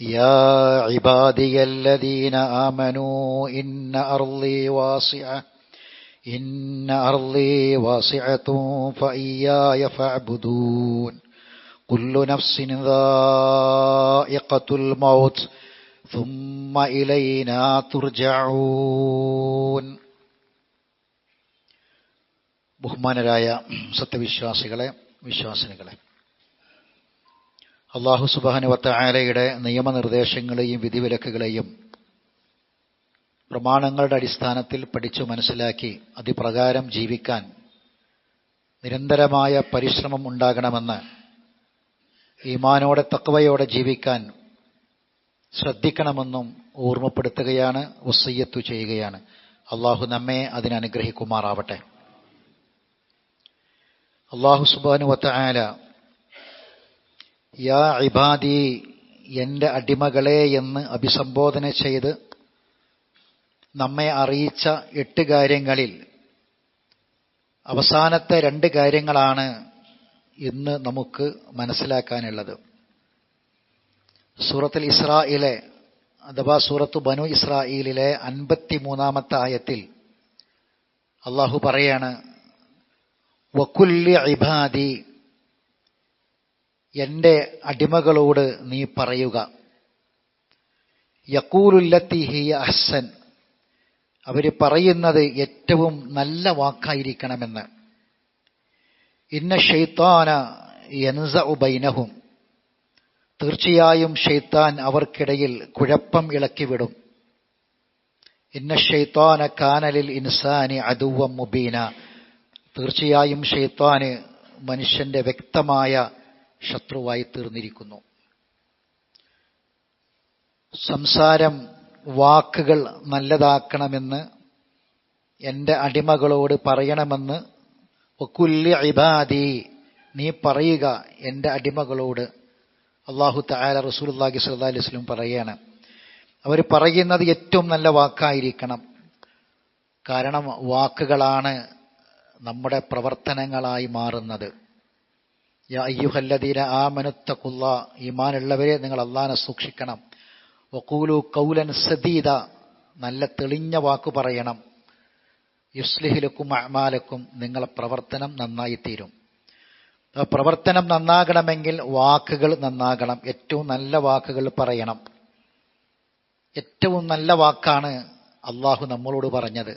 يا عبادي الذين آمنوا إن أرضي واسعة إن أرضي واسعة فإياي فاعبدون كل نفس ذائقة الموت ثم إلينا ترجعون ബഹുമാനരായ സത്യവിശ്വാസികളെ വിശ്വാസിനികളെ അള്ളാഹു സുബാനുവത്ത ആലയുടെ നിയമനിർദ്ദേശങ്ങളെയും വിധിവിലക്കുകളെയും പ്രമാണങ്ങളുടെ അടിസ്ഥാനത്തിൽ പഠിച്ചു മനസ്സിലാക്കി അതിപ്രകാരം ജീവിക്കാൻ നിരന്തരമായ പരിശ്രമം ഉണ്ടാകണമെന്ന് ഈമാനോടെ തക്കവയോടെ ജീവിക്കാൻ ശ്രദ്ധിക്കണമെന്നും ഓർമ്മപ്പെടുത്തുകയാണ് വസയ്യത്തു ചെയ്യുകയാണ്. അള്ളാഹു നമ്മെ അതിനനുഗ്രഹിക്കുമാറാവട്ടെ അള്ളാഹു സുബാനുവത്ത ആല യാ ഇബാദി എന്റെ അടിമകളെ എന്ന് അഭിസംബോധന ചെയ്ത് നമ്മെ അറിയിച്ച എട്ട് കാര്യങ്ങളിൽ അവസാനത്തെ രണ്ട് കാര്യങ്ങളാണ് ഇന്ന് നമുക്ക് മനസ്സിലാക്കാനുള്ളത്. സൂറത്തിൽ ഇസ്രായിലെ അഥവാ സൂറത്ത് ബനു ഇസ്രായിലിലെ അൻപത്തി മൂന്നാമത്തെ ആയത്തിൽ അള്ളാഹു പറയാണ് വക്കുല്യ ഇബാദി എന്റെ അടിമകളോട് നീ പറയുക. യക്കൂലുല്ലത്തി ഹിയ അഹ്സൻ. അവർ പറയുന്നത് ഏറ്റവും നല്ല വാക്കായിരിക്കണമെന്ന്. ഇന്ന ഷെയ്ത്താന യൻസ ഉബൈനഹും തീർച്ചയായും ഷെയ്ത്താൻ അവർക്കിടയിൽ കുഴപ്പം ഇളക്കിവിടും. ഇന്ന ഷെയ്ത്താന കാനലിൽ ഇൻസാനി അതുവം മുബീന. തീർച്ചയായും ഷെയ്ത്താന് മനുഷ്യന്റെ വ്യക്തമായ ശത്രുവായി തീർന്നിരിക്കുന്നു. സംസാരം വാക്കുകൾ നല്ലതാക്കണമെന്ന് എന്റെ അടിമകളോട് പറയണമെന്ന് ഒക്കുല്യ ഇബാദി നീ പറയുക എന്റെ അടിമകളോട്. അള്ളാഹു താല റസൂൽല്ലാഹി സല്ലാ അലൈഹി വസ്ലും പറയാണ്. അവർ പറയുന്നത് ഏറ്റവും നല്ല വാക്കായിരിക്കണം. കാരണം വാക്കുകളാണ് നമ്മുടെ പ്രവർത്തനങ്ങളായി മാറുന്നത്. അയ്യുഹല്ലദീന ഈമാനുള്ളവരെ നിങ്ങൾ അള്ളാനെ സൂക്ഷിക്കണം. വക്കൂലു കൗലൻ സദീദ നല്ല തെളിഞ്ഞ വാക്ക് പറയണം. യുസ്ലിഹിലക്കും അമാലക്കും നിങ്ങളെ പ്രവർത്തനം നന്നായി തീരും പ്രവർത്തനം നന്നാകണമെങ്കിൽ വാക്കുകൾ നന്നാകണം. ഏറ്റവും നല്ല വാക്കുകൾ പറയണം. ഏറ്റവും നല്ല വാക്കാണ് അള്ളാഹു നമ്മളോട് പറഞ്ഞത്.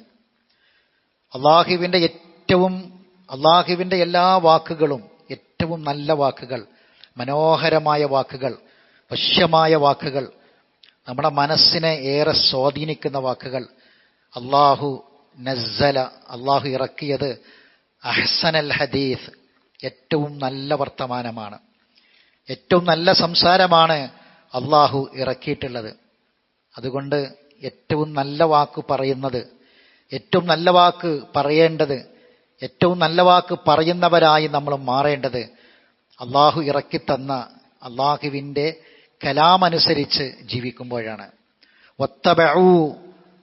അള്ളാഹുവിന്റെ ഏറ്റവും അള്ളാഹുവിന്റെ എല്ലാ വാക്കുകളും ഏറ്റവും നല്ല വാക്കുകൾ മനോഹരമായ വാക്കുകൾ വശ്യമായ വാക്കുകൾ നമ്മുടെ മനസ്സിനെ ഏറെ സ്വാധീനിക്കുന്ന വാക്കുകൾ. അള്ളാഹു നസ്സല അള്ളാഹു ഇറക്കിയത് അഹ്സനൽ ഹദീസ് ഏറ്റവും നല്ല വർത്തമാനമാണ്. ഏറ്റവും നല്ല സംസാരമാണ് അള്ളാഹു ഇറക്കിയിട്ടുള്ളത്. അതുകൊണ്ട് ഏറ്റവും നല്ല വാക്ക് പറയുന്നത് ഏറ്റവും നല്ല വാക്ക് പറയേണ്ടത് ഏറ്റവും നല്ല വാക്ക് പറയുന്നവരായി നമ്മൾ മാറേണ്ടത് അള്ളാഹു ഇറക്കിത്തന്ന അള്ളാഹുവിന്റെ കലാമനുസരിച്ച് ജീവിക്കുമ്പോഴാണ്. ഒത്തബഊ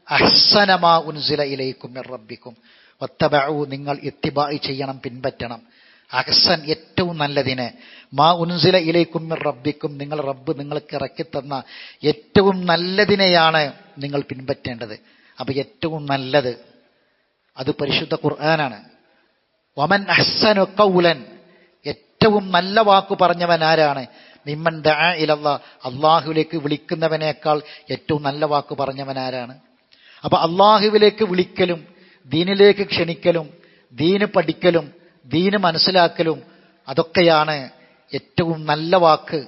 അഹ്സനമാ ഉൻസില ഇലയിക്കും റബ്ബിക്കും. ഒത്തബഊ നിങ്ങൾ എത്തിബായി ചെയ്യണം പിൻപറ്റണം. അഹ്സൻ ഏറ്റവും നല്ലതിനെ. മാ ഉൻസില ഇലയിക്കും റബ്ബിക്കും നിങ്ങൾ റബ്ബ് നിങ്ങൾക്ക് ഇറക്കിത്തന്ന ഏറ്റവും നല്ലതിനെയാണ് നിങ്ങൾ പിൻപറ്റേണ്ടത്. അപ്പൊ ഏറ്റവും നല്ലത് അത് പരിശുദ്ധ ഖുർആനാണ്. വമൻ അഹ്സനു കൗലൻ ഏറ്റവും നല്ല വാക്കു പറഞ്ഞവൻ ആരാണ്? നിമ്മൻ ദാ ഇലല്ല. അള്ളാഹുവിലേക്ക് വിളിക്കുന്നവനേക്കാൾ ഏറ്റവും നല്ല വാക്ക് പറഞ്ഞവൻ ആരാണ്? അപ്പൊ അള്ളാഹുവിലേക്ക് വിളിക്കലും ദീനിലേക്ക് ക്ഷണിക്കലും ദീന് പഠിക്കലും ദീന് മനസ്സിലാക്കലും അതൊക്കെയാണ് ഏറ്റവും നല്ല വാക്ക്.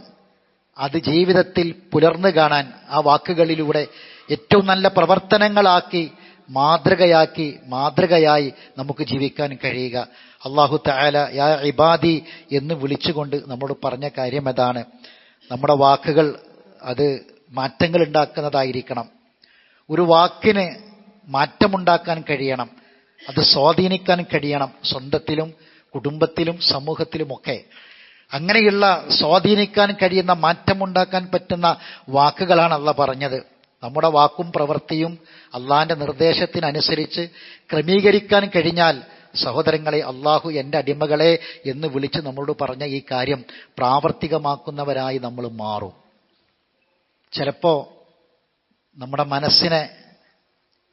അത് ജീവിതത്തിൽ പുലർന്നു കാണാൻ ആ വാക്കുകളിലൂടെ ഏറ്റവും നല്ല പ്രവർത്തനങ്ങളാക്കി മാതൃകയാക്കി മാതൃകയായി നമുക്ക് ജീവിക്കാൻ കഴിയുക. അള്ളാഹു താല യാ ഇബാദി എന്ന് വിളിച്ചുകൊണ്ട് നമ്മോട് പറഞ്ഞ കാര്യം അതാണ്. നമ്മുടെ വാക്കുകൾ അത് മാറ്റങ്ങൾ ഉണ്ടാക്കുന്നതായിരിക്കണം ഒരു വാക്കിന് മാറ്റമുണ്ടാക്കാൻ കഴിയണം. അത് സ്വാധീനിക്കാൻ കഴിയണം സ്വന്തത്തിലും കുടുംബത്തിലും സമൂഹത്തിലുമൊക്കെ. അങ്ങനെയുള്ള സ്വാധീനിക്കാൻ കഴിയുന്ന മാറ്റമുണ്ടാക്കാൻ പറ്റുന്ന വാക്കുകളാണ് അല്ല പറഞ്ഞത്. നമ്മുടെ വാക്കും പ്രവൃത്തിയും അള്ളാന്റെ നിർദ്ദേശത്തിനനുസരിച്ച് ക്രമീകരിക്കാൻ കഴിഞ്ഞാൽ സഹോദരങ്ങളെ അള്ളാഹു എന്റെ അടിമകളെ എന്ന് വിളിച്ച് നമ്മളോട് പറഞ്ഞ ഈ കാര്യം പ്രാവർത്തികമാക്കുന്നവരായി നമ്മൾ മാറും. ചിലപ്പോ നമ്മുടെ മനസ്സിനെ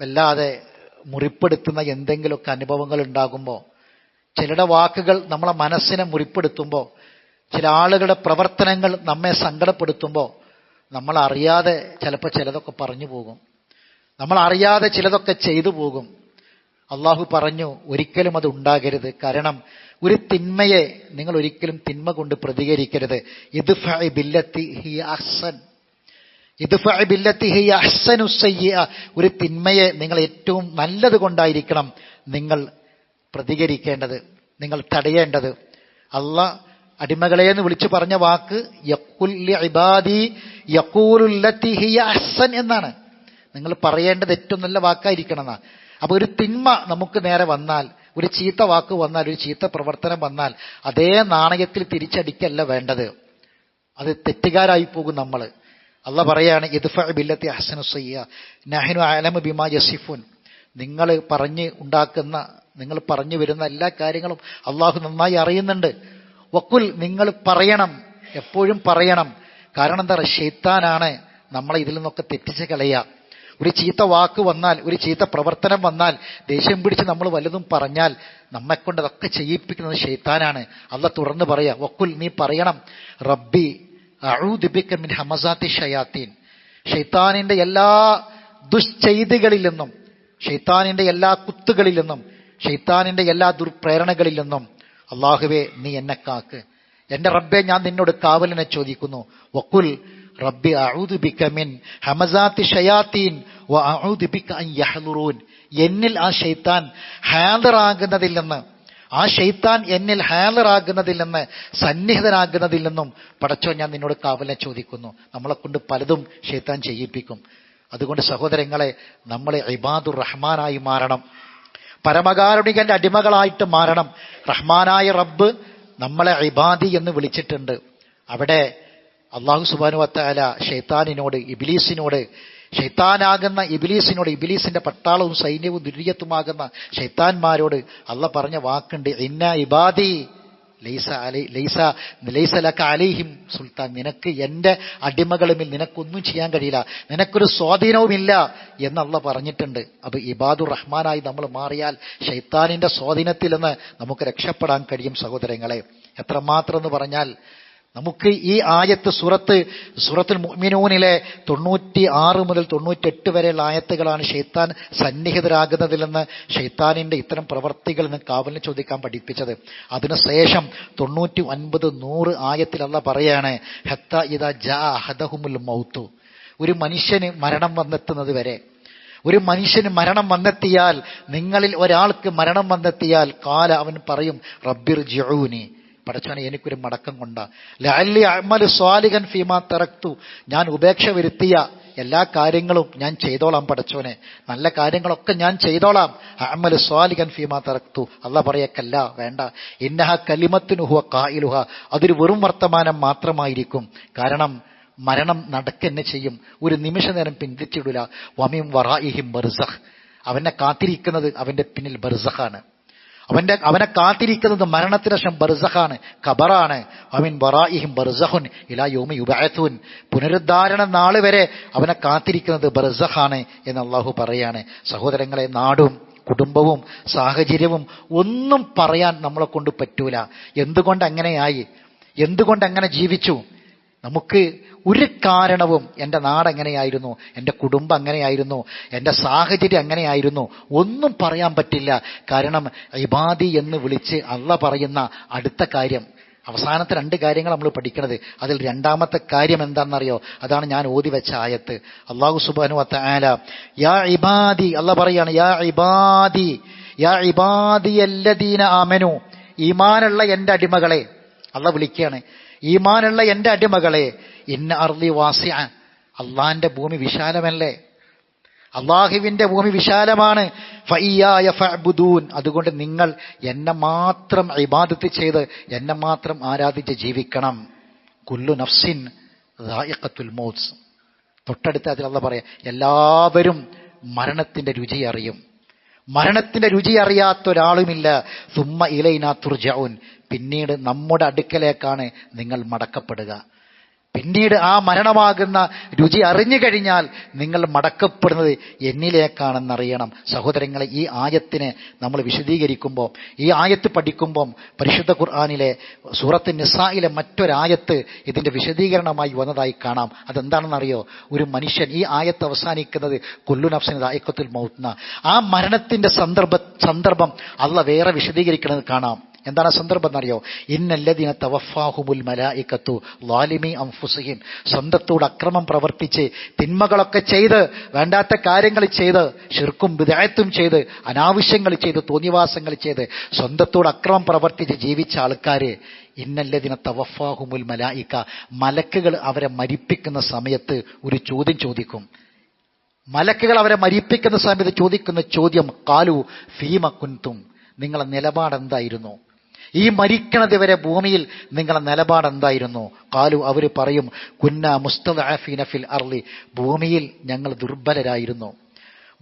വല്ലാതെ മുറിപ്പെടുത്തുന്ന എന്തെങ്കിലുമൊക്കെ അനുഭവങ്ങൾ ഉണ്ടാകുമ്പോൾ ചിലരുടെ വാക്കുകൾ നമ്മളെ മനസ്സിനെ മുറിപ്പെടുത്തുമ്പോൾ ചില ആളുകളുടെ പ്രവർത്തനങ്ങൾ നമ്മെ സങ്കടപ്പെടുത്തുമ്പോൾ നമ്മൾ അറിയാതെ ചിലപ്പോൾ ചിലതൊക്കെ പറഞ്ഞു പോകും. നമ്മൾ അറിയാതെ ചിലതൊക്കെ ചെയ്തു പോകും. അള്ളാഹു പറഞ്ഞു ഒരിക്കലും അത് ഉണ്ടാകരുത്. കാരണം ഒരു തിന്മയെ നിങ്ങൾ ഒരിക്കലും തിന്മ കൊണ്ട് പ്രതികരിക്കരുത്. ഇത് ബില്ലത്തി ഹി അഹ്സൻ. ഇത് ബില്ലത്തി ഹി അഹ്സനു ഒരു തിന്മയെ നിങ്ങൾ ഏറ്റവും നല്ലത് കൊണ്ടായിരിക്കണം നിങ്ങൾ പ്രതികരിക്കേണ്ടത് നിങ്ങൾ തടയേണ്ടത്. അല്ല അടിമകളെ എന്ന് വിളിച്ചു പറഞ്ഞ വാക്ക് ഇബാദി അഹ്സൻ എന്നാണ്. നിങ്ങൾ പറയേണ്ടത് ഏറ്റവും നല്ല വാക്കായിരിക്കണം എന്നാ അപ്പൊ ഒരു തിന്മ നമുക്ക് നേരെ വന്നാൽ ഒരു ചീത്ത വാക്ക് വന്നാൽ ഒരു ചീത്ത പ്രവർത്തനം വന്നാൽ അതേ നാണയത്തിൽ തിരിച്ചടിക്കല്ല വേണ്ടത്. അത് തെറ്റുകാരായി പോകും നമ്മൾ. അല്ല പറയാണ് ഇദ്ഫ ബില്ലത്തി അഹ്സനു സയ്യ നഹനു അലമ ബിമാ യസിഫുൻ. നിങ്ങൾ പറഞ്ഞ് ഉണ്ടാക്കുന്ന നിങ്ങൾ പറഞ്ഞു വരുന്ന എല്ലാ കാര്യങ്ങളും അള്ളാഹു നന്നായി അറിയുന്നുണ്ട്. വക്കുൽ നിങ്ങൾ പറയണം. എപ്പോഴും പറയണം. കാരണം എന്താ പറയുക? ഷെയ്ത്താനാണ് നമ്മളെ ഇതിൽ നിന്നൊക്കെ തെറ്റിച്ച് കളയുക. ഒരു ചീത്ത വാക്ക് വന്നാൽ ഒരു ചീത്ത പ്രവർത്തനം വന്നാൽ ദേഷ്യം പിടിച്ച് നമ്മൾ വല്ലതും പറഞ്ഞാൽ നമ്മെക്കൊണ്ട് അതൊക്കെ ചെയ്യിപ്പിക്കുന്നത് ഷെയ്ത്താനാണ് അല്ല തുടർന്ന് പറയാ വക്കുൽ നീ പറയണം. റബ്ബി അഴൂദിബിക്ക മിൻ ഹമസാത്തി ഷയാത്തീൻ. ഷെയ്ത്താനിന്റെ എല്ലാ ദുശ്ചെയ്തികളിൽ നിന്നും ഷെയ്ത്താനിന്റെ എല്ലാ കുത്തുകളിൽ നിന്നും ഷെയ്ത്താനിന്റെ എല്ലാ ദുർപ്രേരണകളിൽ നിന്നും അള്ളാഹുവെ നീ എന്നെ കാക്ക്. എന്റെ റബ്ബെ ഞാൻ നിന്നോട് കാവലിനെ ചോദിക്കുന്നു. വക്കുൽ റബ്ബി അഊദുബിക മിൻ ഹമസാത്തി ഷയാത്തീൻ എന്നിൽ ആ ഷെയ്ത്താൻ ഹാദറാകുന്നതിൽ നിന്ന് ആ ഷെയ്ത്താൻ എന്നിൽ ഹാലറാകുന്നതിൽ നിന്ന് സന്നിഹിതനാകുന്നതിൽ നിന്നും പടച്ചോ ഞാൻ നിന്നോട് കാവലിനെ ചോദിക്കുന്നു. നമ്മളെ കൊണ്ട് പലതും ഷെയ്ത്താൻ ചെയ്യിപ്പിക്കും. അതുകൊണ്ട് സഹോദരങ്ങളെ നമ്മളെ ഇബാദുർ റഹ്മാനായി മാറണം. പരമകാരുണികന്റെ അടിമകളായിട്ട് മാറണം. റഹ്മാനായ റബ്ബ് നമ്മളെ ഇബാദി എന്ന് വിളിച്ചിട്ടുണ്ട്. അവിടെ അള്ളാഹു സുബാനു വത്താല ഷെയ്ത്താനിനോട് ഇബിലീസിനോട് ഷെയ്ത്താനാകുന്ന ഇബിലീസിനോട് ഇബിലീസിന്റെ പട്ടാളവും സൈന്യവും ദുര്യത്തുമാകുന്ന ഷെയ്ത്താന്മാരോട് അള്ള പറഞ്ഞ വാക്കുണ്ട് ഇന്ന ഇബാദി ലൈസ ലൈസ ലക്ക അലൈഹിം സുൽത്താൻ നിനക്ക് എന്റെ അടിമകളുമിൽ നിനക്കൊന്നും ചെയ്യാൻ കഴിയില്ല. നിനക്കൊരു സ്വാധീനവുമില്ല എന്നല്ല പറഞ്ഞിട്ടുണ്ട്. അപ്പൊ ഇബാദുർ റഹ്മാനായി നമ്മൾ മാറിയാൽ ഷെയ്ത്താനിന്റെ സ്വാധീനത്തിൽ നിന്ന് നമുക്ക് രക്ഷപ്പെടാൻ കഴിയും സഹോദരങ്ങളെ. എത്രമാത്രം എന്ന് പറഞ്ഞാൽ നമുക്ക് ഈ ആയത്ത് സുറത്ത് സുറത്തുൽ മുഅ്മിനൂനിലെ തൊണ്ണൂറ്റി ആറ് മുതൽ തൊണ്ണൂറ്റെട്ട് വരെയുള്ള ആയത്തുകളാണ് ഷെയ്ത്താൻ സന്നിഹിതരാകുന്നതിൽ നിന്ന് ഷെയ്ത്താനിന്റെ ഇത്തരം പ്രവർത്തികളിൽ നിന്ന് കാവലിന് ചോദിക്കാൻ പഠിപ്പിച്ചത്. അതിനുശേഷം തൊണ്ണൂറ്റി ഒൻപത് നൂറ് ആയത്തിലല്ല പറയാണ് ഹത്ത ഇത ജാ മൗത്തു. ഒരു മനുഷ്യന് മരണം വന്നെത്തുന്നത് വരെ. ഒരു മനുഷ്യന് മരണം വന്നെത്തിയാൽ നിങ്ങളിൽ ഒരാൾക്ക് മരണം വന്നെത്തിയാൽ കാല അവൻ പറയും റബ്ബിർ ജൂനി പടച്ചോനെ എനിക്കൊരു മടക്കം കൊണ്ട. ലാലി അമൽ സ്വാലികൻ ഫീമാ തിറക്തു. ഞാൻ ഉപേക്ഷ വരുത്തിയ എല്ലാ കാര്യങ്ങളും ഞാൻ ചെയ്തോളാം പടച്ചോനെ നല്ല കാര്യങ്ങളൊക്കെ ഞാൻ ചെയ്തോളാം. അമൽ സ്വാലികൻ ഫീമാ തിറക്തു. അല്ല പറയക്കല്ല വേണ്ട. ഇന്നഹ കലിമത്തിനുഹുവ കായിലുഹ അതൊരു വെറും വർത്തമാനം മാത്രമായിരിക്കും. കാരണം മരണം നടക്കെന്നെ ചെയ്യും. ഒരു നിമിഷ നേരം പിന്തിച്ചിടൂല വമിം വറായിഹിം ബർസഖ്. അവനെ കാത്തിരിക്കുന്നത് അവന്റെ പിന്നിൽ ബർസഖാണ്. അവന്റെ അവനെ കാത്തിരിക്കുന്നത് മരണത്തിന് ശേഷം ബർസഖാണ് ഖബറാണ്. അമിൻ വറായിഹിം ബർസഹുൻ ഇലാ യോമി യുബായത്തുൻ പുനരുദ്ധാരണ നാൾ വരെ അവനെ കാത്തിരിക്കുന്നത് ബർസഖാണ് എന്ന് അള്ളാഹു പറയാണ്. സഹോദരങ്ങളെ നാടും കുടുംബവും സാഹചര്യവും ഒന്നും പറയാൻ നമ്മളെ കൊണ്ട് പറ്റൂല. എന്തുകൊണ്ട് അങ്ങനെയായി? എന്തുകൊണ്ട് അങ്ങനെ ജീവിച്ചു? നമുക്ക് ഒരു കാരണവും എന്റെ നാട് എങ്ങനെയായിരുന്നു എന്റെ കുടുംബം അങ്ങനെയായിരുന്നു എന്റെ സാഹചര്യം അങ്ങനെയായിരുന്നു ഒന്നും പറയാൻ പറ്റില്ല. കാരണം ഇബാദി എന്ന് വിളിച്ച് അള്ള പറയുന്ന അടുത്ത കാര്യം അവസാനത്തെ രണ്ട് കാര്യങ്ങൾ നമ്മൾ പഠിക്കണത്. അതിൽ രണ്ടാമത്തെ കാര്യം എന്താണെന്നറിയോ? അതാണ് ഞാൻ ഓതി വെച്ച ആയത്ത്. അള്ളാഹു സുബാനു ആല യാ ഇബാദി അല്ല പറയാണ് യാ ഇബാദി യാ ഇബാദി അല്ലദീന ആമനു ഈമാനുള്ള എന്റെ അടിമകളെ. അള്ള വിളിക്കുകയാണ് ഈമാനുള്ള എന്റെ അടിമകളെ. ഇന്ന അർലി വാസ്യ അള്ളാന്റെ ഭൂമി വിശാലമല്ലേ? അള്ളാഹുവിന്റെ ഭൂമി വിശാലമാണ്. അതുകൊണ്ട് നിങ്ങൾ എന്നെ മാത്രം ഇബാദത്ത് ചെയ്ത് എന്നെ മാത്രം ആരാധിച്ച് ജീവിക്കണം. കുല്ലു നഫ്സിൻ തൊട്ടടുത്ത് അല്ല പറയാം എല്ലാവരും മരണത്തിന്റെ രുചി അറിയും. മരണത്തിന്റെ രുചി അറിയാത്ത ഒരാളുമില്ല സുമ്മ ഇലൈനാ തുർജൌൻ പിന്നീട് നമ്മുടെ അടുക്കലേക്കാണ് നിങ്ങൾ മടക്കപ്പെടുക. പിന്നീട് ആ മരണമാകുന്ന രുചി അറിഞ്ഞു കഴിഞ്ഞാൽ നിങ്ങൾ മടക്കപ്പെടുന്നത് എന്നിലേക്കാണെന്നറിയണം. സഹോദരങ്ങളെ ഈ ആയത്തിനെ നമ്മൾ വിശദീകരിക്കുമ്പോൾ ഈ ആയത്ത് പഠിക്കുമ്പം പരിശുദ്ധ ഖുർആാനിലെ സൂറത്ത് നിസായിലെ മറ്റൊരായത്ത് ഇതിന്റെ വിശദീകരണമായി വന്നതായി കാണാം. അതെന്താണെന്നറിയോ? ഒരു മനുഷ്യൻ ഈ ആയത്ത് അവസാനിക്കുന്നത് കൊല്ലു നഫ്സിന് ദായക്കത്തുൽ മൗത്ന ആ മരണത്തിന്റെ സന്ദർഭ സന്ദർഭം അല്ല വേറെ വിശദീകരിക്കുന്നത് കാണാം. എന്താണ് സന്ദർഭം എന്നറിയോ? ഇന്നല്ലതിനെ തവഫാഹുബുൽ മലായിക്കത്തു ലാലിമി അംഫുസഹിം സ്വന്തത്തോട് അക്രമം പ്രവർത്തിച്ച് തിന്മകളൊക്കെ ചെയ്ത് വേണ്ടാത്ത കാര്യങ്ങൾ ചെയ്ത് ഷിർക്കും വിദായത്തും ചെയ്ത് അനാവശ്യങ്ങൾ ചെയ്ത് തോന്നിവാസങ്ങൾ ചെയ്ത് സ്വന്തത്തോട് അക്രമം പ്രവർത്തിച്ച് ജീവിച്ച ആൾക്കാര് ഇന്നല്ലതിനെ തവഫാഹുമുൽ മലായിക്ക. മലക്കുകൾ അവരെ മരിപ്പിക്കുന്ന സമയത്ത് ഒരു ചോദ്യം ചോദിക്കും. മലക്കുകൾ അവരെ മരിപ്പിക്കുന്ന സമയത്ത് ചോദിക്കുന്ന ചോദ്യം കാലു ഫീമ കുന്തും നിങ്ങളെ നിലപാട് എന്തായിരുന്നു ഈ മരിക്കണത് വരെ ഭൂമിയിൽ നിങ്ങളുടെ നിലപാട് എന്തായിരുന്നു കാലു അവർ പറയും കുന്ന മുസ്തഫീന ഫിൽ അർലി ഭൂമിയിൽ ഞങ്ങൾ ദുർബലരായിരുന്നു.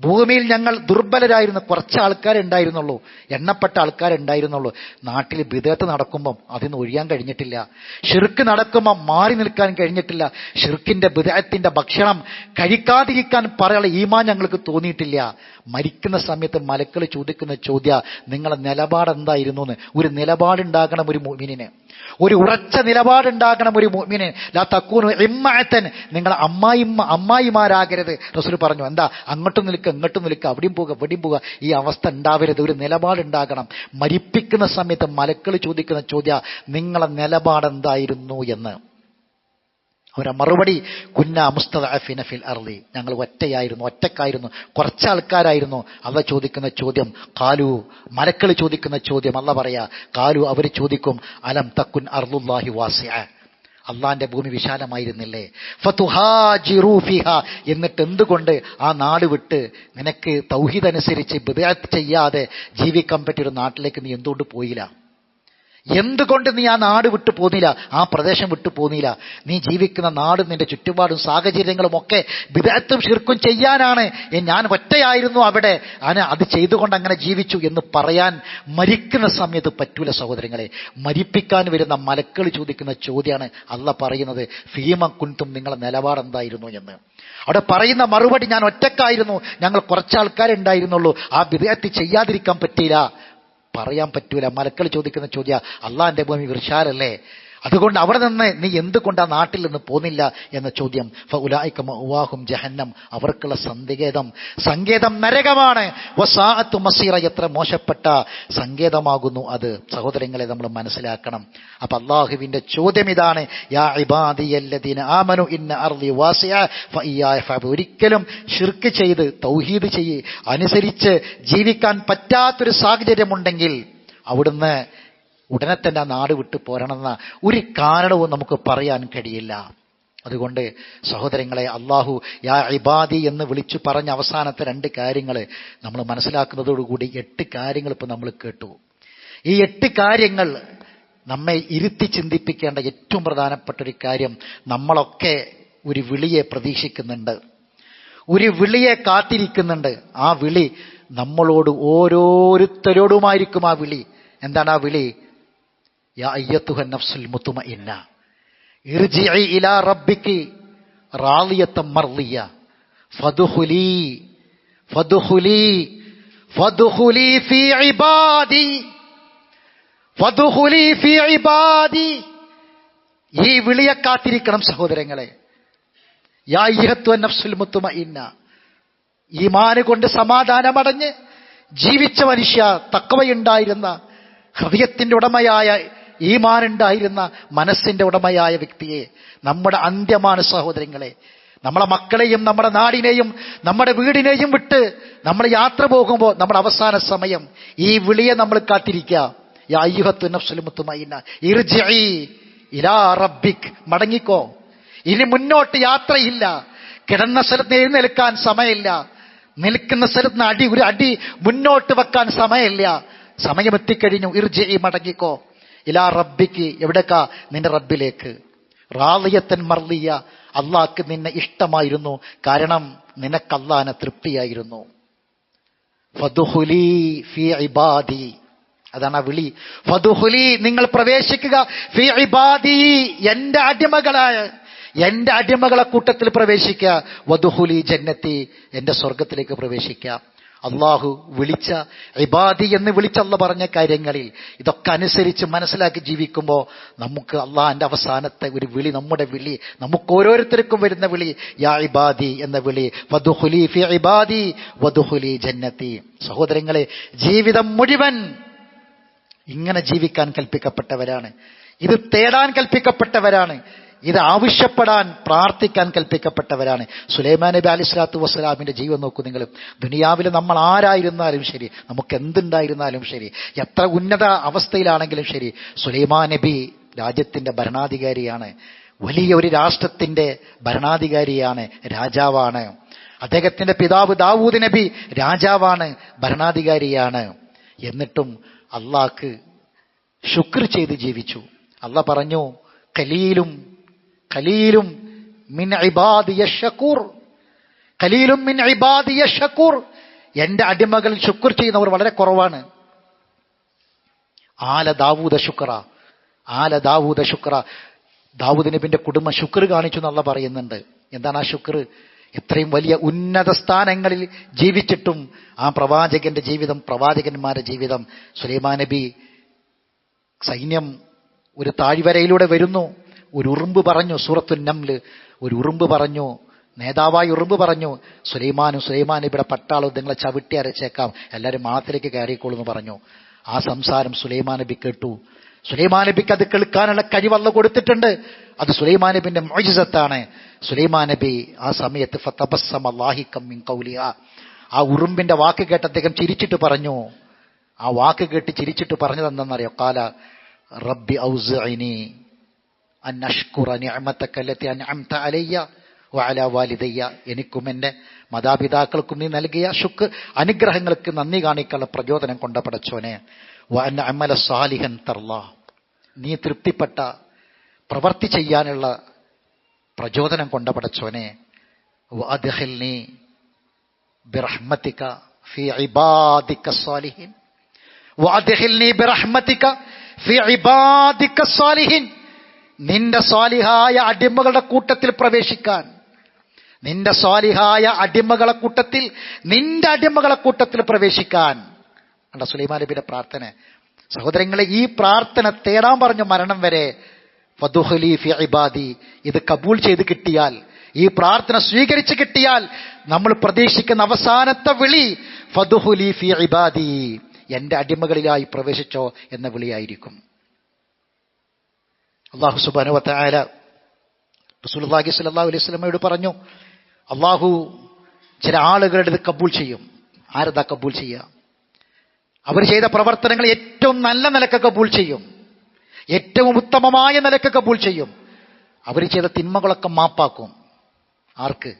ഭൂമിയിൽ ഞങ്ങൾ ദുർബലരായിരുന്നു കുറച്ച് ആൾക്കാരുണ്ടായിരുന്നുള്ളൂ എണ്ണപ്പെട്ട ആൾക്കാരുണ്ടായിരുന്നുള്ളൂ നാട്ടിൽ വിദേത്ത് നടക്കുമ്പം അതിന് ഒഴിയാൻ കഴിഞ്ഞിട്ടില്ല. ഷിർക്ക് നടക്കുമ്പം മാറി നിൽക്കാൻ കഴിഞ്ഞിട്ടില്ല. ഷിർക്കിന്റെ വിദേഹത്തിന്റെ ഭക്ഷണം കഴിക്കാതിരിക്കാൻ പറയാനുള്ള ഈമാ ഞങ്ങൾക്ക് തോന്നിയിട്ടില്ല. മരിക്കുന്ന സമയത്ത് മലക്കൾ ചോദിക്കുന്ന ചോദ്യ നിങ്ങളെ നിലപാട് എന്തായിരുന്നു എന്ന്? ഒരു നിലപാടുണ്ടാകണം ഒരു മുഅ്മിനിന്. ഒരു ഉറച്ച നിലപാടുണ്ടാകണം ഒരു മുഅ്മിന്. ലാ തക്കൂനു നിങ്ങൾ അമ്മായിമ്മ അമ്മായിമാരാകരുത്. റസൂൽ പറഞ്ഞു എന്താ? അങ്ങോട്ടും നിൽക്കുക ഇങ്ങോട്ടും നിൽക്കുക അവിടെയും പോകുക ഇവിടെയും പോകുക ഈ അവസ്ഥ ഉണ്ടാവരുത്. ഒരു നിലപാടുണ്ടാകണം. മരിപ്പിക്കുന്ന സമയത്ത് മലക്കൾ ചോദിക്കുന്ന ചോദ്യ നിങ്ങളെ നിലപാടെന്തായിരുന്നു? എന്ന്. അവരെ മറുപടി കുന്ന മുസ്തഫിന ഫിൽ അർലി ഞങ്ങൾ ഒറ്റയായിരുന്നു ഒറ്റക്കായിരുന്നു. കുറച്ച് ആൾക്കാരായിരുന്നു അവ ചോദിക്കുന്ന ചോദ്യം. കാലു മലക്കൾ ചോദിക്കുന്ന ചോദ്യം. അല്ല പറയാ കാലു അവർ ചോദിക്കും അലം തക്കുൻ അർലുല്ലാഹി വാസിയ അള്ളാന്റെ ഭൂമി വിശാലമായിരുന്നില്ലേ? ഫിഹ. എന്നിട്ട് എന്തുകൊണ്ട് ആ നാട് വിട്ട് നിനക്ക് തൗഹീദ് അനുസരിച്ച് ബിദഅത്ത് ചെയ്യാതെ ജീവിക്കാൻ പറ്റിയൊരു നാട്ടിലേക്ക് നീ എന്തുകൊണ്ട് പോയില്ല? എന്തുകൊണ്ട് നീ ആ നാട് വിട്ടു പോന്നില്ല? ആ പ്രദേശം വിട്ടു പോന്നില്ല. നീ ജീവിക്കുന്ന നാടും നിന്റെ ചുറ്റുപാടും സാഹചര്യങ്ങളും ഒക്കെ വിദഗ്ധം ശിർക്കും ചെയ്യാനാണ്. ഞാൻ ഒറ്റയായിരുന്നു അവിടെ. അന അത് ചെയ്തുകൊണ്ട് അങ്ങനെ ജീവിച്ചു എന്ന് പറയാൻ മരിക്കുന്ന സമയത്ത് പറ്റൂല സഹോദരങ്ങളെ. മരിപ്പിക്കാൻ വരുന്ന മലക്കൾ ചോദിക്കുന്ന ചോദ്യമാണ് അല്ല പറയുന്നത്. ഫീമ കുന്തും നിങ്ങളെ നിലപാട് എന്തായിരുന്നു എന്ന്. അവിടെ പറയുന്ന മറുപടി ഞാൻ ഒറ്റക്കായിരുന്നു. ഞങ്ങൾ കുറച്ചാൾക്കാരുണ്ടായിരുന്നുള്ളൂ. ആ വിദഗ്ധി ചെയ്യാതിരിക്കാൻ പറ്റിയില്ല. പറയാൻ പറ്റൂല. മലക്കൾ ചോദിക്കുന്ന ചോദ്യ അള്ളാന്റെ ഭൂമി വിർഷാലല്ലേ അതുകൊണ്ട് അവിടെ നിന്ന് നീ എന്തുകൊണ്ട് ആ നാട്ടിൽ നിന്ന് പോന്നില്ല എന്ന ചോദ്യം. ഉവാഹും ജഹന്നം. അവർക്കുള്ള സങ്കേതം സങ്കേതം നരകമാണ്. വസാഅത്തു മസീറ. എത്ര മോശപ്പെട്ട സങ്കേതമാകുന്നു അത്. സഹോദരങ്ങളെ നമ്മൾ മനസ്സിലാക്കണം. അപ്പൊ അള്ളാഹുവിന്റെ ചോദ്യം ഇതാണ്. യാ ആമനു ഇന്ന വാസിയ. ഒരിക്കലും ഷിർക്ക് ചെയ്ത് തൗഹീദ് ചെയ്ത് അനുസരിച്ച് ജീവിക്കാൻ പറ്റാത്തൊരു സാഹചര്യമുണ്ടെങ്കിൽ അവിടുന്ന് ഉടനെ തന്നെ ആ നാട് വിട്ടു പോരണമെന്ന ഒരു കാരണവും നമുക്ക് പറയാൻ കഴിയില്ല. അതുകൊണ്ട് സഹോദരങ്ങളെ അള്ളാഹു യാ ഇബാദി എന്ന് വിളിച്ചു പറഞ്ഞ അവസാനത്തെ രണ്ട് കാര്യങ്ങൾ നമ്മൾ മനസ്സിലാക്കുന്നതോടുകൂടി എട്ട് കാര്യങ്ങൾ ഇപ്പം നമ്മൾ കേട്ടു. ഈ എട്ട് കാര്യങ്ങൾ നമ്മെ ഇരുത്തി ചിന്തിപ്പിക്കേണ്ട ഏറ്റവും പ്രധാനപ്പെട്ട ഒരു കാര്യം നമ്മളൊക്കെ ഒരു വിളിയെ പ്രതീക്ഷിക്കുന്നുണ്ട്. ഒരു വിളിയെ കാത്തിരിക്കുന്നുണ്ട്. ആ വിളി നമ്മളോട് ഓരോരുത്തരോടുമായിരിക്കും ആ വിളി. എന്താണ് ആ വിളി? യാ ഇർജിഇ ഇലാ ഫീ ഇബാദി ഫീ ഇബാദി. ഈ വിളിയെ കാത്തിരിക്കണം സഹോദരങ്ങളെ. യാ മാന കൊണ്ട് സമാധാനമടഞ്ഞ് ജീവിച്ച മനുഷ്യ തക്കവയുണ്ടായിരുന്ന ഹൃദയത്തിന്റെ ഉടമയായ ഈമാനുണ്ടായിരുന്ന മനസ്സിന്റെ ഉടമയായ വ്യക്തിയെ നമ്മുടെ അന്ത്യമാണ് സഹോദരങ്ങളെ നമ്മളെ മക്കളെയും നമ്മുടെ നാടിനെയും നമ്മുടെ വീടിനെയും വിട്ട് നമ്മൾ യാത്ര പോകുമ്പോൾ നമ്മുടെ അവസാന സമയം ഈ വിളിയെ നമ്മൾ കാത്തിരിക്കുക. മടങ്ങിക്കോ. ഇനി മുന്നോട്ട് യാത്രയില്ല. കിടന്ന സ്ഥലത്ത് എഴുന്നേൽക്കാൻ സമയമില്ല. നിൽക്കുന്ന സ്ഥലത്ത് അടി ഒരു അടി മുന്നോട്ട് വെക്കാൻ സമയമില്ല. സമയം സമയമെത്തിക്കഴിഞ്ഞു ഇർജി മടങ്ങിക്കോ. ഇലാ റബ്ബിക്ക് എവിടേക്കാ? നിന്റെ റബ്ബിലേക്ക്. റാളിയത്തൻ മർലിയ അള്ളാഹ്ക്ക് നിന്നെ ഇഷ്ടമായിരുന്നു. കാരണം നിനക്കല്ലാന തൃപ്തിയായിരുന്നു. ഇബാദി. അതാണ് ആ വിളി. ഫതുഹുലി നിങ്ങൾ പ്രവേശിക്കുക. ഫി ഇബാദി എന്റെ അടിമകളായ എന്റെ അടിമകളെ കൂട്ടത്തിൽ പ്രവേശിക്കുക. വധുഹുലി ജന്നത്തി എന്റെ സ്വർഗത്തിലേക്ക് പ്രവേശിക്കുക. അള്ളാഹു വിളിച്ച ഇബാദി എന്ന് വിളിച്ചല്ല പറഞ്ഞ കാര്യങ്ങളിൽ ഇതൊക്കെ അനുസരിച്ച് മനസ്സിലാക്കി ജീവിക്കുമ്പോൾ നമുക്ക് അള്ളാഹിന്റെ അവസാനത്തെ ഒരു വിളി നമ്മുടെ വിളി നമുക്ക് ഓരോരുത്തർക്കും വരുന്ന വിളി യാ ഇബാദി എന്ന വിളി വധുഹുലി ഫി ഇബാദി വധുഹുലി ജന്നത്തി. സഹോദരങ്ങളെ ജീവിതം മുഴുവൻ ഇങ്ങനെ ജീവിക്കാൻ കൽപ്പിക്കപ്പെട്ടവരാണ്. ഇത് തേടാൻ കൽപ്പിക്കപ്പെട്ടവരാണ്. ഇത് ആവശ്യപ്പെടാൻ പ്രാർത്ഥിക്കാൻ കൽപ്പിക്കപ്പെട്ടവരാണ്. സുലൈമാൻ നബി അലി സ്വലാത്തു വസ്സലാമിന്റെ ജീവൻ നോക്കൂ നിങ്ങൾ. ദുനിയാവിൽ നമ്മൾ ആരായിരുന്നാലും ശരി നമുക്ക് എന്തുണ്ടായിരുന്നാലും ശരി എത്ര ഉന്നത അവസ്ഥയിലാണെങ്കിലും ശരി സുലൈമാൻ നബി രാജ്യത്തിന്റെ ഭരണാധികാരിയാണ്. വലിയ ഒരു രാഷ്ട്രത്തിന്റെ ഭരണാധികാരിയാണ് രാജാവാണ്. അദ്ദേഹത്തിന്റെ പിതാവ് ദാവൂദ് നബി രാജാവാണ് ഭരണാധികാരിയാണ്. എന്നിട്ടും അള്ളാഹ്ക്ക് ശുക്ർ ചെയ്ത് ജീവിച്ചു. അല്ല പറഞ്ഞു കലീലും കലീലും മിൻ ഇബാദിയ ഷക്കൂർ. കലീലും മിൻ ഇബാദിയ ഷക്കൂർ. എന്റെ അടിമകൾ ശുക്ർ ചെയ്യുന്നവർ വളരെ കുറവാണ്. ആല ദാവൂദ ശുക്ര. ആല ദാവൂദ ശുക്ര. ദാവൂദ് നബിന്റെ കുടുംബം ശുക്ർ കാണിച്ചു എന്നുള്ള പറയുന്നുണ്ട്. എന്താണ് ആ ശുക്ർ? എത്രയും വലിയ ഉന്നത സ്ഥാനങ്ങളിൽ ജീവിച്ചിട്ടും ആ പ്രവാചകന്റെ ജീവിതം പ്രവാചകന്മാരുടെ ജീവിതം. സുലൈമാ നബി സൈന്യം ഒരു താഴ്വരയിലൂടെ വരുന്നു. ഒരു ഉറുമ്പ് പറഞ്ഞു സൂറത്തു നംൽ ഒരു ഉറുമ്പ് പറഞ്ഞു നേതാവായി ഉറുമ്പ് പറഞ്ഞു സുലൈമാനും സുലൈമാൻ ഇവിടെ പട്ടാളവും നിങ്ങളെ ചവിട്ടി അരച്ചേക്കാം എല്ലാവരും മാളത്തിലേക്ക് കയറിക്കോളൂ എന്ന് പറഞ്ഞു. ആ സംസാരം സുലൈമാൻ നബി കേട്ടു. സുലൈമാൻ നബിക്ക് അത് കേൾക്കാനുള്ള കഴിവല്ല കൊടുത്തിട്ടുണ്ട്. അത് സുലൈമാൻ നബിന്റെ മോജിസത്താണ് സുലൈമാൻ നബി ആ സമയത്ത് ഫതബസ്സമ കൗലിയ ആ ഉറുമ്പിന്റെ വാക്ക് കേട്ട് അദ്ദേഹം ചിരിച്ചിട്ട് പറഞ്ഞു. ആ വാക്ക് കേട്ട് ചിരിച്ചിട്ട് പറഞ്ഞത് എന്തെന്നറിയോ കാല റബ്ബി ഔസിനി അൻ അഷ്കുറ നിഅമതക അല്ലതി അൻഅംത അലയ്യ വഅല വാലിദയ്യ എനിക്കും എന്റെ മാതാപിതാക്കൾക്കും നീ നൽകിയ ശുക്ക് അനുഗ്രഹങ്ങൾക്ക് നന്ദി കാണിക്കാനുള്ള പ്രചോദനം കൊണ്ട പടച്ചോനെ സാലിഹൻ തർലാ നീ തൃപ്തിപ്പെട്ട പ്രവർത്തി ചെയ്യാനുള്ള പ്രചോദനം കൊണ്ട പടച്ചോനെ വഅദ്ഖിൽനി ബിറഹ്മതിക ഫി ഇബാദിക സാലിഹിൻ വഅദ്ഖിൽനി ബിറഹ്മതിക ഫി ഇബാദിക സാലിഹിൻ നിന്റെ സ്വാലിഹായ അടിമകളുടെ കൂട്ടത്തിൽ പ്രവേശിക്കാൻ. നിന്റെ സ്വാലിഹായ അടിമകളെ കൂട്ടത്തിൽ നിന്റെ അടിമകളെ കൂട്ടത്തിൽ പ്രവേശിക്കാൻ. അണ്ട സുലൈമാ നബിയുടെ പ്രാർത്ഥന. സഹോദരങ്ങളെ ഈ പ്രാർത്ഥന തേടാൻ പറഞ്ഞു മരണം വരെ ഫി ഇബാദി ഇത് കബൂൾ ചെയ്ത് കിട്ടിയാൽ ഈ പ്രാർത്ഥന സ്വീകരിച്ച് കിട്ടിയാൽ നമ്മൾ പ്രതീക്ഷിക്കുന്ന അവസാനത്തെ വിളി ഫി ഇബാദി എന്റെ അടിമകളിലായി പ്രവേശിച്ചോ എന്ന വിളിയായിരിക്കും. അള്ളാഹു സുബാനുവത്തായ റസൂലുള്ളാഹി സല്ലാ അലൈഹി സ്വലമയോട് പറഞ്ഞു അള്ളാഹു ചില ആളുകളുടെ ഇത് കബൂൾ ചെയ്യും. ആരതാ കബൂൾ ചെയ്യുക? അവർ ചെയ്ത പ്രവർത്തനങ്ങൾ ഏറ്റവും നല്ല നിലയ്ക്ക് കബൂൾ ചെയ്യും. ഏറ്റവും ഉത്തമമായ നിലയ്ക്ക് കബൂൾ ചെയ്യും. അവർ ചെയ്ത തിന്മകളൊക്കെ മാപ്പാക്കും. ആർക്ക്?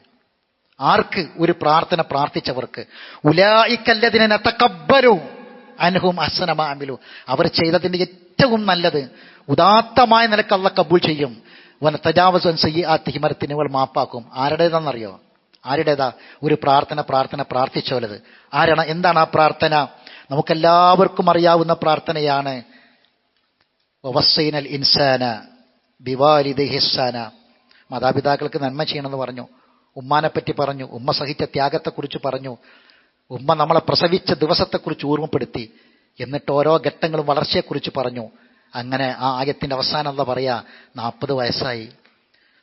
ആർക്ക് ഒരു പ്രാർത്ഥന പ്രാർത്ഥിച്ചവർക്ക്? ഉലായിക്കല്ലതിനെ തക്കബരു അനുഹും അസനമാമിലു അവർ ചെയ്തതിന്റെ ഏറ്റവും നല്ലത് ഉദാത്തമായ നിലയ്ക്ക് അള്ള കബൂൾ ചെയ്യും. വന തജാവസൻ സയ്യ ആ തിഹിമരത്തിനുകൾ മാപ്പാക്കും. ആരുടേതാണെന്നറിയോ ആരുടേതാ? ഒരു പ്രാർത്ഥന പ്രാർത്ഥന പ്രാർത്ഥിച്ചോലത്. ആരാണ്? എന്താണ് ആ പ്രാർത്ഥന? നമുക്കെല്ലാവർക്കും അറിയാവുന്ന പ്രാർത്ഥനയാണ്. വസൈനൽ ഇൻസാന ബിവാലിദ് ഹിസാന. മാതാപിതാക്കൾക്ക് നന്മ ചെയ്യണമെന്ന് പറഞ്ഞു. ഉമ്മാനെപ്പറ്റി പറഞ്ഞു. ഉമ്മ സഹിച്ച ത്യാഗത്തെക്കുറിച്ച് പറഞ്ഞു. ഉമ്മ നമ്മളെ പ്രസവിച്ച ദിവസത്തെക്കുറിച്ച് ഓർമ്മപ്പെടുത്തി. എന്നിട്ട് ഓരോ ഘട്ടങ്ങളും വളർച്ചയെക്കുറിച്ച് പറഞ്ഞു. അങ്ങനെ ആ ആയത്തിന്റെ അവസാനം എന്താ പറയാ? നാൽപ്പത് വയസ്സായി.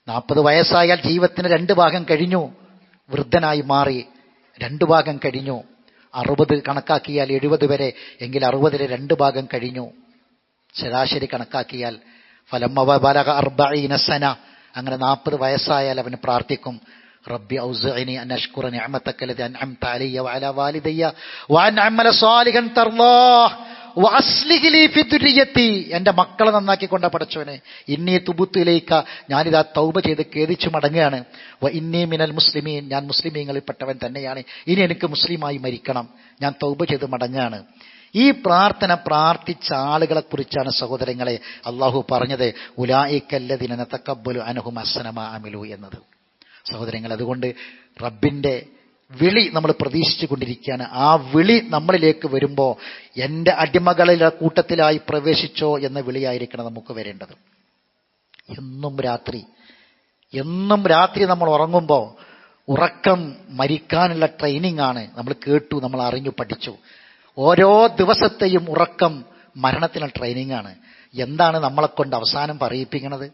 നാൽപ്പത് വയസ്സായാൽ ജീവിതത്തിന് രണ്ട് ഭാഗം കഴിഞ്ഞു. വൃദ്ധനായി മാറി. രണ്ട് ഭാഗം കഴിഞ്ഞു. അറുപത് കണക്കാക്കിയാൽ എഴുപത് വരെ. എങ്കിൽ അറുപതിലെ രണ്ട് ഭാഗം കഴിഞ്ഞു. ശരാശരി കണക്കാക്കിയാൽ ഫലമ്മവ ബലക അർബഈന സന. അങ്ങനെ നാൽപ്പത് വയസ്സായാൽ അവന് പ്രാർത്ഥിക്കും. റബ്ബി ഔസഅനി അൻ അഷ്കുറ നിഅമതക അൻഅംത അലയ്യ വാലിദയ്യ വഅൻ അമല സാലിഹൻ തർലാഹ്. ലീ മക്കളെ നന്നാക്കി കൊണ്ട പടച്ചവനെ ഇന്നീ തുബുത്തിലേക്ക് ഞാനിതാ തൗബ ചെയ്ത് കേദിച്ചു മടങ്ങുകയാണ്. ഇന്നീ മിനൽ മുസ്ലിമീൻ ഞാൻ മുസ്ലിമീങ്ങളിൽപ്പെട്ടവൻ തന്നെയാണ്. ഇനി എനിക്ക് മുസ്ലിമായി മരിക്കണം. ഞാൻ തൗബ ചെയ്ത് മടങ്ങുകയാണ്. ഈ പ്രാർത്ഥന പ്രാർത്ഥിച്ച ആളുകളെ കുറിച്ചാണ് സഹോദരങ്ങളെ അള്ളാഹു പറഞ്ഞത്. ഉലായിക്കല്ലതിനെ തക്കബലു അനഹു അസനമ അമിലു എന്നത്. സഹോദരങ്ങൾ അതുകൊണ്ട് റബ്ബിന്റെ വിളി നമ്മൾ പ്രതീക്ഷിച്ചു കൊണ്ടിരിക്കുകയാണ്. ആ വിളി നമ്മളിലേക്ക് വരുമ്പോൾ എന്റെ അടിമകളിലെ കൂട്ടത്തിലായി പ്രവേശിച്ചോ എന്ന വിളിയായിരിക്കണം നമുക്ക് വരേണ്ടത്. എന്നും രാത്രി. എന്നും രാത്രി നമ്മൾ ഉറങ്ങുമ്പോൾ ഉറക്കം മരിക്കാനുള്ള ട്രെയിനിങ് ആണ് നമ്മൾ കേട്ടു നമ്മൾ അറിഞ്ഞു പഠിച്ചു. ഓരോ ദിവസത്തെയും ഉറക്കം മരണത്തിനുള്ള ട്രെയിനിങ് ആണ്. എന്താണ് നമ്മളെ കൊണ്ട് അവസാനം പറയിപ്പിക്കുന്നത്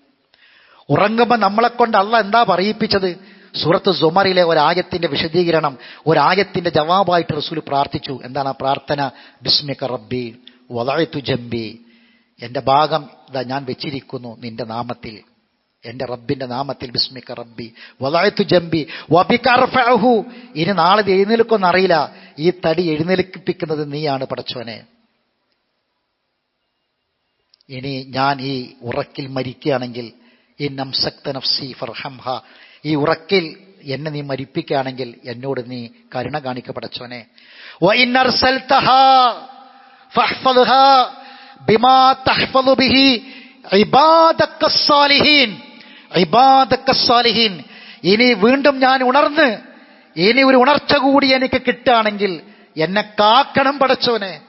ഉറങ്ങുമ്പോൾ നമ്മളെ കൊണ്ടല്ല എന്താ പറയിപ്പിച്ചത്? സൂറത്ത് സുമറിലെ ഒരായത്തിന്റെ വിശദീകരണം ഒരായത്തിന്റെ ജവാബായിട്ട് റസൂൽ പ്രാർത്ഥിച്ചു. എന്താണ് ആ പ്രാർത്ഥന? ബിസ്മിക റബ്ബി വലഴത്തു ജംബി. എന്റെ ഭാഗം ഇതാ ഞാൻ വെച്ചിരിക്കുന്നു നിന്റെ നാമത്തിൽ. എന്റെ റബ്ബിന്റെ നാമത്തിൽ ബിസ്മിക്ക റബ്ബി വലഴത്തു ജംബി വബികർഫഹു ഇനി നാളെ ഇത് എഴുന്നേൽക്കൊന്നും അറിയില്ല. ഈ തടി എഴുന്നേൽപ്പിക്കുന്നത് നീയാണ് പടച്ചോനെ. ഇനി ഞാൻ ഈ ഉറക്കിൽ മരിക്കുകയാണെങ്കിൽ ഈ നംസക്ത നഫ്സി ഫർഹംഹ ഈ ഉറക്കിൽ എന്നെ നീ മരിപ്പിക്കുകയാണെങ്കിൽ എന്നോട് നീ കരുണ കാണിക്ക പടച്ചോനെ ഇനി വീണ്ടും ഞാൻ ഉണർന്ന് ഇനി ഒരു ഉണർച്ച കൂടി എനിക്ക് കിട്ടുകയാണെങ്കിൽ എന്നെ കാക്കണം പടച്ചോനെ.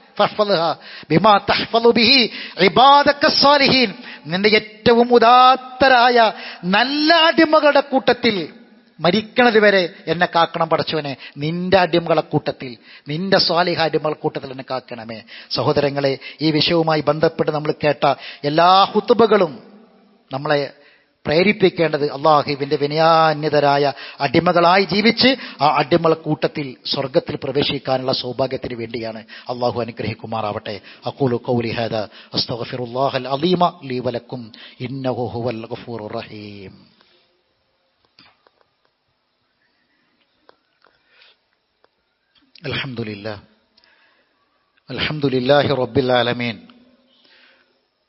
നിന്റെ ഏറ്റവും ഉദാത്തരായ നല്ല അടിമകളുടെ കൂട്ടത്തിൽ മരിക്കണത് വരെ എന്നെ കാക്കണം പടച്ചവനെ. നിന്റെ അടിമകളെ കൂട്ടത്തിൽ നിന്റെ സ്വാലിഹ അടിമകളെ കൂട്ടത്തിൽ എന്നെ കാക്കണമേ. സഹോദരങ്ങളെ ഈ വിഷയവുമായി ബന്ധപ്പെട്ട് നമ്മൾ കേട്ട എല്ലാ ഹുത്തുബകളും നമ്മളെ പ്രേരിപ്പിക്കേണ്ടത് അള്ളാഹുവിന്റെ വിനയാന്യതരായ അടിമകളായി ജീവിച്ച് ആ അടിമള കൂട്ടത്തിൽ സ്വർഗത്തിൽ പ്രവേശിക്കാനുള്ള സൗഭാഗ്യത്തിന് വേണ്ടിയാണ് അള്ളാഹു അനുഗ്രഹിക്കുമാറാവട്ടെ അക്കൂലു കൗലി ഹദ അസ്തഗ്ഫിറുല്ലാഹൽ അലീമ ലീ വലക്കും ഇന്നഹു ഹുവൽ ഗഫൂറുർ റഹീം الحمد لله الحمد لله رب العالمين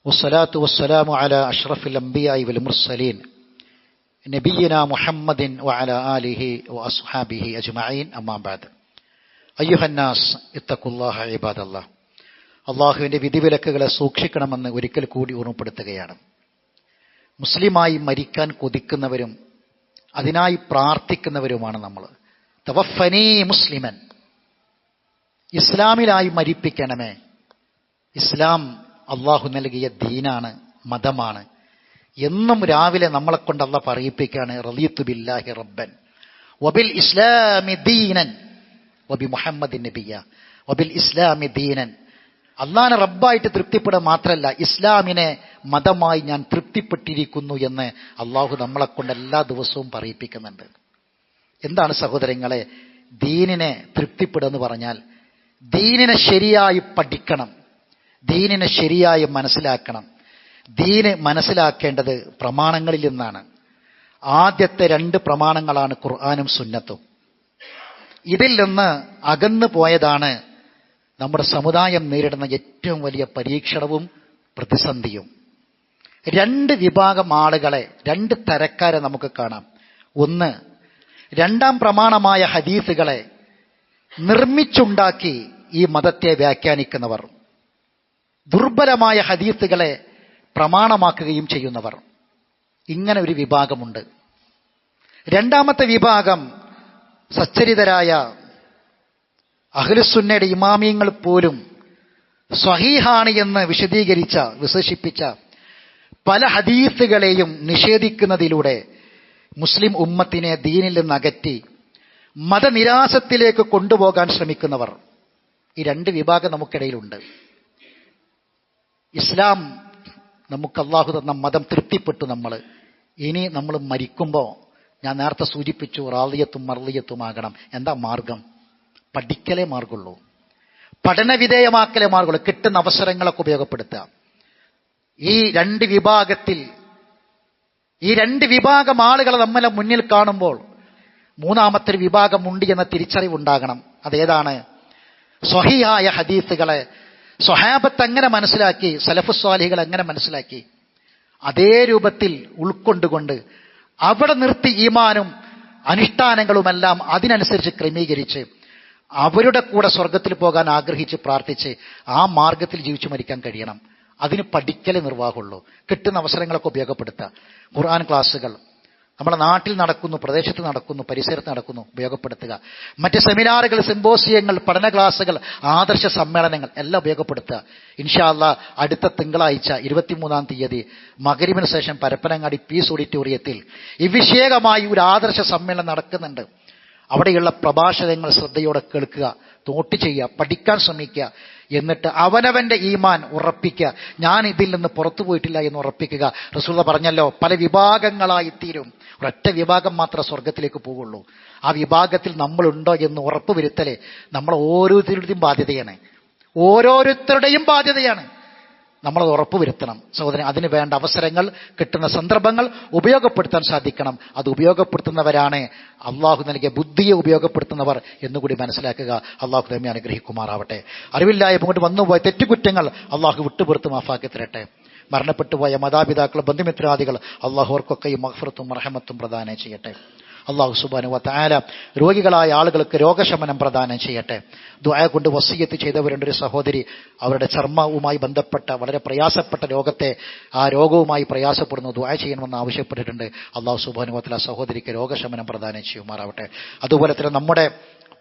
والصلاة والسلام على أشرف الأنبياء والمرسلين نبينا محمد وعلى آله وأصحابه أجمعين أما بعد أيها الناس اتقوا الله عباد الله അള്ളാഹുവിന്റെ വിധിവിലക്കുകളെ സൂക്ഷിക്കണമെന്ന് ഒരിക്കൽ കൂടി ഓർമ്മപ്പെടുത്തുകയാണ് മുസ്ലിമായി മരിക്കാൻ കൊതിക്കുന്നവരും അതിനായി പ്രാർത്ഥിക്കുന്നവരുമാണ് നമ്മൾ തവഫനീ മുസ്ലിമൻ ഇസ്ലാമിലായി മരിപ്പിക്കണമേ ഇസ്ലാം അള്ളാഹു നൽകിയ ദീനാണ് മതമാണ്. എന്നും രാവിലെ നമ്മളെ കൊണ്ട് അള്ള പറയിപ്പിക്കാണ് റലിയത്തു ബില്ലാഹി റബ്ബൻ. വബിൽ ഇസ്ലാമി ദീനൻ വബി മുഹമ്മദ് നബിയ. വബിൽ ഇസ്ലാമി ദീനൻ. അള്ളാനെ റബ്ബായിട്ട് തൃപ്തിപ്പെടുക മാത്രമല്ല ഇസ്ലാമിനെ മതമായി ഞാൻ തൃപ്തിപ്പെട്ടിരിക്കുന്നു എന്ന് അള്ളാഹു നമ്മളെ കൊണ്ട് എല്ലാ ദിവസവും പറയിപ്പിക്കുന്നുണ്ട്. എന്താണ് സഹോദരങ്ങളെ ദീനിനെ തൃപ്തിപ്പെടുക എന്ന് പറഞ്ഞാൽ ദീനിനെ ശരിയായി പഠിക്കണം. ദീനിനെ ശരിയായി മനസ്സിലാക്കണം. ദീന് മനസ്സിലാക്കേണ്ടത് പ്രമാണങ്ങളിൽ നിന്നാണ്. ആദ്യത്തെ രണ്ട് പ്രമാണങ്ങളാണ് ഖുർആാനും സുന്നത്തും. ഇതിൽ നിന്ന് അകന്നു പോയതാണ് നമ്മുടെ സമുദായം നേരിടുന്ന ഏറ്റവും വലിയ പരീക്ഷണവും പ്രതിസന്ധിയും. രണ്ട് വിഭാഗം ആളുകളെ രണ്ട് തരക്കാരെ നമുക്ക് കാണാം. ഒന്ന് രണ്ടാം പ്രമാണമായ ഹദീസുകളെ നിർമ്മിച്ചുണ്ടാക്കി ഈ മതത്തെ വ്യാഖ്യാനിക്കുന്നവർ. ദുർബലമായ ഹദീസുകളെ പ്രമാണമാക്കുകയും ചെയ്യുന്നവർ. ഇങ്ങനെ ഒരു വിഭാഗമുണ്ട്. രണ്ടാമത്തെ വിഭാഗം സച്ചരിതരായ അഹ്ലുസുന്നയുടെ ഇമാമിയങ്ങൾ പോലും സ്വഹീഹാണ് എന്ന് വിശദീകരിച്ച വിശേഷിപ്പിച്ച പല ഹദീസുകളെയും നിഷേധിക്കുന്നതിലൂടെ മുസ്ലിം ഉമ്മത്തിനെ ദീനിൽ നിന്ന് അകറ്റി മതനിരാസത്തിലേക്ക് കൊണ്ടുപോകാൻ ശ്രമിക്കുന്നവർ. ഈ രണ്ട് വിഭാഗം നമുക്കിടയിലുണ്ട്. ഇസ്ലാം നമുക്ക് അള്ളാഹു തന്ന മതം തൃപ്തിപ്പെട്ടു നമ്മൾ ഇനി നമ്മൾ മരിക്കുമ്പോൾ ഞാൻ നേരത്തെ സൂചിപ്പിച്ചു റാളിയത്തും മർളിയത്തുമാകണം എന്താ മാർഗം? പഠിക്കലേ മാർഗമുള്ളൂ പഠനവിധേയമാക്കലേ മാർഗമുള്ളൂ കിട്ടുന്ന അവസരങ്ങളൊക്കെ ഉപയോഗപ്പെടുത്തുക. ഈ രണ്ട് വിഭാഗത്തിൽ ഈ രണ്ട് വിഭാഗം ആളുകളെ നമ്മളെ മുന്നിൽ കാണുമ്പോൾ മൂന്നാമത്തെ വിഭാഗമുണ്ട് എന്ന തിരിച്ചറിവുണ്ടാകണം. അതേതാണ്? സ്വഹിയായ ഹദീസുകളെ സ്വഹാബത്ത് അങ്ങനെ മനസ്സിലാക്കി സലഫുസ്വാലികൾ അങ്ങനെ മനസ്സിലാക്കി. അതേ രൂപത്തിൽ ഉൾക്കൊണ്ടുകൊണ്ട് അവിടെ നിർത്തി ഈമാനും അനുഷ്ഠാനങ്ങളുമെല്ലാം അതിനനുസരിച്ച് ക്രമീകരിച്ച് അവരുടെ കൂടെ സ്വർഗത്തിൽ പോകാൻ ആഗ്രഹിച്ച് പ്രാർത്ഥിച്ച് ആ മാർഗത്തിൽ ജീവിച്ചു മരിക്കാൻ കഴിയണം. അതിന് പഠിക്കലേ നിർവാഹമുള്ളൂ. കിട്ടുന്ന അവസരങ്ങളൊക്കെ ഉപയോഗപ്പെടുത്തുക. ഖുർആൻ ക്ലാസ്സുകൾ നമ്മുടെ നാട്ടിൽ നടക്കുന്നു പ്രദേശത്ത് നടക്കുന്നു പരിസരത്ത് നടക്കുന്നു ഉപയോഗപ്പെടുത്തുക. മറ്റ് സെമിനാറുകൾ സിമ്പോസിയങ്ങൾ പഠന ക്ലാസുകൾ ആദർശ സമ്മേളനങ്ങൾ എല്ലാം ഉപയോഗപ്പെടുത്തുക. ഇൻഷാല്ല അടുത്ത തിങ്കളാഴ്ച ഇരുപത്തിമൂന്നാം തീയതി മകരിവിന് ശേഷം പരപ്പനങ്ങാടി പീസ് ഓഡിറ്റോറിയത്തിൽ ഇവിഷേകമായി ഒരു ആദർശ സമ്മേളനം നടക്കുന്നുണ്ട്. അവിടെയുള്ള പ്രഭാഷണങ്ങൾ ശ്രദ്ധയോടെ കേൾക്കുക നോട്ട് ചെയ്യുക പഠിക്കാൻ ശ്രമിക്കുക. എന്നിട്ട് അവനവന്റെ ഈമാൻ ഉറപ്പിക്കുക. ഞാൻ ഇതിൽ നിന്ന് പുറത്തു പോയിട്ടില്ല എന്ന് ഉറപ്പിക്കുക. റസൂല പറഞ്ഞല്ലോ പല വിഭാഗങ്ങളായി തീരും. ഒരൊറ്റ വിഭാഗം മാത്രമേ സ്വർഗത്തിലേക്ക് പോവുള്ളൂ ആ വിഭാഗത്തിൽ നമ്മളുണ്ടോ എന്ന് ഉറപ്പ് വരുത്തലേ നമ്മൾ ഓരോരുത്തരുടെയും ബാധ്യതയാണ്. ഓരോരുത്തരുടെയും ബാധ്യതയാണ്. നമ്മളത് ഉറപ്പുവരുത്തണം. സഹോദരൻ അതിന് വേണ്ട അവസരങ്ങൾ കിട്ടുന്ന സന്ദർഭങ്ങൾ ഉപയോഗപ്പെടുത്താൻ സാധിക്കണം. അത് ഉപയോഗപ്പെടുത്തുന്നവരാണ് അള്ളാഹു നൽകിയ ബുദ്ധിയെ ഉപയോഗപ്പെടുത്തുന്നവർ എന്നുകൂടി മനസ്സിലാക്കുക. അള്ളാഹു നമ്മെ അനുഗ്രഹിക്കുമാറാവട്ടെ. അറിവില്ലായ്മ കൊണ്ട് വന്നുപോയ തെറ്റുകുറ്റങ്ങൾ അള്ളാഹു വിട്ടുപുറത്ത് മാഫാക്കി തരട്ടെ. മരണപ്പെട്ടുപോയ മാതാപിതാക്കൾ ബന്ധുമിത്രാദികൾ അള്ളാഹുവർക്കൊക്കെ അവർക്കൊക്കെയും മഹഫറത്തും റഹമത്തും പ്രദാനം ചെയ്യട്ടെ. അള്ളാഹു സുബാനു താല രോഗികളായ ആളുകൾക്ക് രോഗശമനം പ്രദാനം ചെയ്യട്ടെ. ദ്വായ കൊണ്ട് വസീയത്ത് ചെയ്തവരുണ്ട് ഒരു സഹോദരി. അവരുടെ ചർമ്മവുമായി ബന്ധപ്പെട്ട വളരെ പ്രയാസപ്പെട്ട രോഗത്തെ ആ രോഗവുമായി പ്രയാസപ്പെടുന്നു. ദ്വായ ചെയ്യണമെന്ന് ആവശ്യപ്പെട്ടിട്ടുണ്ട്. അള്ളാഹു സുബാനു താല സഹോദരിക്ക് രോഗശമനം പ്രദാനം ചെയ്യുമാറാവട്ടെ. അതുപോലെ തന്നെ നമ്മുടെ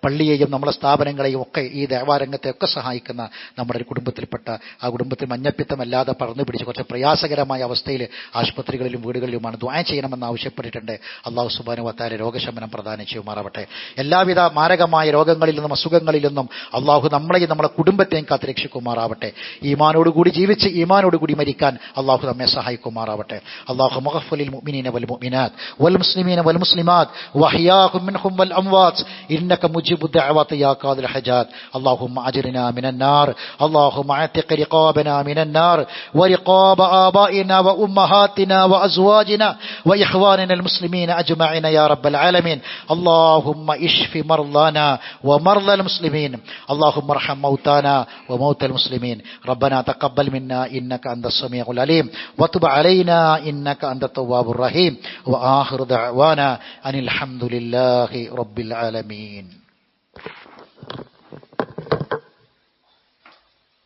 പള്ളിയെയും നമ്മുടെ സ്ഥാപനങ്ങളെയും ഒക്കെ ഈ ദേവാരംഗത്തെയൊക്കെ സഹായിക്കുന്ന നമ്മുടെ ഒരു കുടുംബത്തിൽപ്പെട്ട ആ കുടുംബത്തിൽ മഞ്ഞപ്പിത്തമല്ലാതെ പറന്നു പിടിച്ച് കുറച്ച് പ്രയാസകരമായ അവസ്ഥയിൽ ആശുപത്രികളിലും വീടുകളിലുമാണ് ദ്വായ ചെയ്യണമെന്ന് ആവശ്യപ്പെട്ടിട്ടുണ്ട്. അള്ളാഹു സുബാനു വത്താരെ രോഗശമനം പ്രദാനം ചെയ്യുമാറാവട്ടെ എല്ലാവിധ മാരകമായ രോഗങ്ങളിൽ നിന്നും അസുഖങ്ങളിൽ നിന്നും അള്ളാഹു നമ്മളെയും നമ്മുടെ കുടുംബത്തെയും കാത്തിരക്ഷിക്കുമാറാവട്ടെ ഈമാനോടുകൂടി ജീവിച്ച് ഈമാനോടുകൂടി മരിക്കാൻ അള്ളാഹു നമ്മെ സഹായിക്കുമാറാവട്ടെ. അള്ളാഹു മുഹഫലിൽ മുഅ്മിനീന വൽ മുഅ്മിനാത്ത് വൽ മുസ്ലിമീന വൽ മുസ്ലിമാത്ത് വഹിയാഹും മിൻഹും വൽ അംവാത്ത്. ഇന്നക مجيب الدعوات يا قاضي الحاجات اللهم أجرنا من النار. اللهم أعتق رقابنا من النار. ورقاب آبائنا وأمهاتنا وأزواجنا وإخواننا المسلمين أجمعين يا رب العالمين. اللهم اشف مرضانا ومرضى المسلمين. اللهم ارحم موتانا وموتى المسلمين. ربنا تقبل منا إنك أنت السميع العليم. وتب علينا إنك أنت التواب الرحيم. وآخر دعوانا أن الحمد لله رب العالمين.